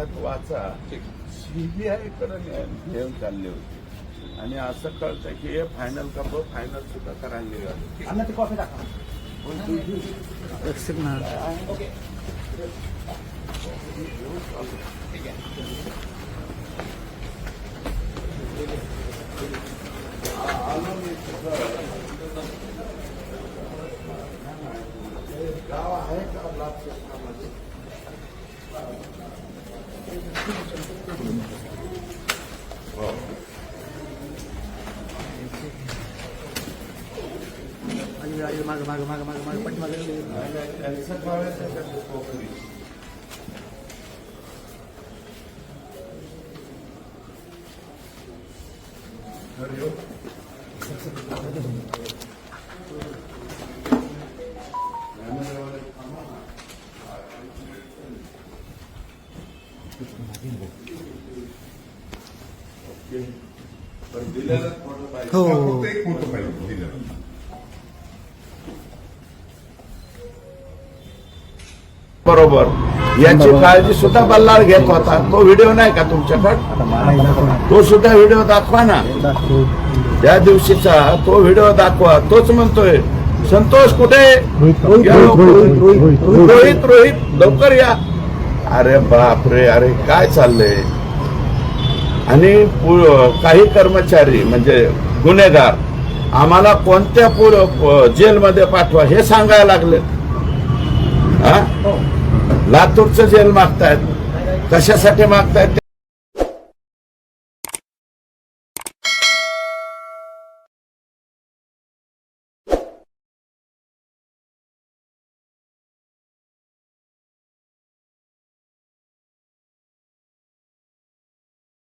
त्यात वाचा सीबीआयकडे घेऊन चालले होते. आणि असं कळतं की हे फायनल का फायनल सुद्धा करायला कॉफी गाव आहे का? అయ్యో మాకు మాకు మాకు మాకు మాకు పట్టి మాకు हो बरोबर. याची काळजी सुद्धा बल्लाळ घेत होता. तो व्हिडिओ नाही का तुमच्याकडे? तो सुद्धा व्हिडिओ दाखवा ना. त्या दिवशीचा तो व्हिडिओ दाखवा. तोच म्हणतोय संतोष कुठे. रोहित रोहित लवकर या. अरे बाप रे अरे काय चाललंय? आणि काही कर्मचारी म्हणजे गुन्हेगार आम्हाला कोणत्या पुढ जेलमध्ये पाठवा हे सांगायला लागले हा. लातूरचं जेल मागतायत. कशासाठी मागतायत